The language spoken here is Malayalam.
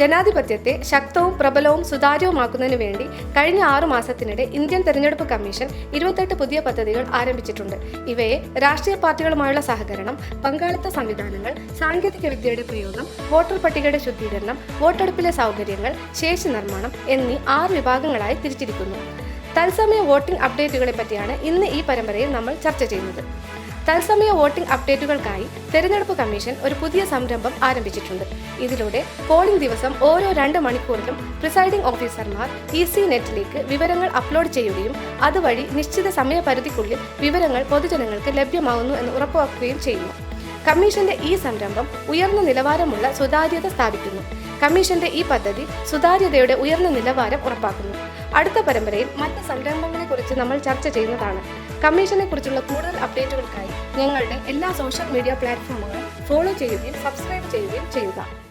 ജനാധിപത്യത്തെ ശക്തവും പ്രബലവും സുതാര്യവുമാക്കുന്നതിന് വേണ്ടി കഴിഞ്ഞ ആറു മാസത്തിനിടെ ഇന്ത്യൻ തെരഞ്ഞെടുപ്പ് കമ്മീഷൻ ഇരുപത്തെട്ട് പുതിയ പദ്ധതികൾ ആരംഭിച്ചിട്ടുണ്ട്. ഇവയെ രാഷ്ട്രീയ പാർട്ടികളുമായുള്ള സഹകരണം പങ്കാളിത്ത സംവിധാനങ്ങൾ സാങ്കേതിക വിദ്യയുടെ പ്രയോഗം വോട്ടർ പട്ടികയുടെ ശുദ്ധീകരണം വോട്ടെടുപ്പിലെ സൗകര്യങ്ങൾ ശേഷി നിർമ്മാണം എന്നീ ആറ് വിഭാഗങ്ങളായി തിരിച്ചിരിക്കുന്നു. തത്സമയ വോട്ടിംഗ് അപ്ഡേറ്റുകളെ പറ്റിയാണ് ഇന്ന് ഈ പരമ്പരയിൽ നമ്മൾ ചർച്ച ചെയ്യുന്നത്. തത്സമയ വോട്ടിംഗ് അപ്ഡേറ്റുകൾക്കായി തെരഞ്ഞെടുപ്പ് കമ്മീഷൻ ഒരു പുതിയ സംരംഭം ആരംഭിച്ചിട്ടുണ്ട്. ഇതിലൂടെ പോളിംഗ് ദിവസം ഓരോ രണ്ട് മണിക്കൂറിലും പ്രിസൈഡിംഗ് ഓഫീസർമാർ ഇ സി നെറ്റിലേക്ക് വിവരങ്ങൾ അപ്ലോഡ് ചെയ്യുകയും അതുവഴി നിശ്ചിത സമയപരിധിക്കുള്ളിൽ വിവരങ്ങൾ പൊതുജനങ്ങൾക്ക് ലഭ്യമാകുന്നു എന്ന് ഉറപ്പാക്കുകയും ചെയ്യുന്നു. കമ്മീഷന്റെ ഈ സംരംഭം ഉയർന്ന നിലവാരമുള്ള സുതാര്യത സ്ഥാപിക്കുന്നു. കമ്മീഷന്റെ ഈ പദ്ധതി സുതാര്യതയുടെ ഉയർന്ന നിലവാരം ഉറപ്പാക്കുന്നു. അടുത്ത പരമ്പരയിൽ മറ്റ് സംരംഭങ്ങളെക്കുറിച്ച് നമ്മൾ ചർച്ച ചെയ്യുന്നതാണ്. കമ്മീഷനെ കുറിച്ചുള്ള കൂടുതൽ അപ്ഡേറ്റുകൾക്കായി ഞങ്ങളുടെ എല്ലാ സോഷ്യൽ മീഡിയ പ്ലാറ്റ്ഫോമുകളും ഫോളോ ചെയ്യുകയും സബ്സ്ക്രൈബ് ചെയ്യുകയും ചെയ്യുക.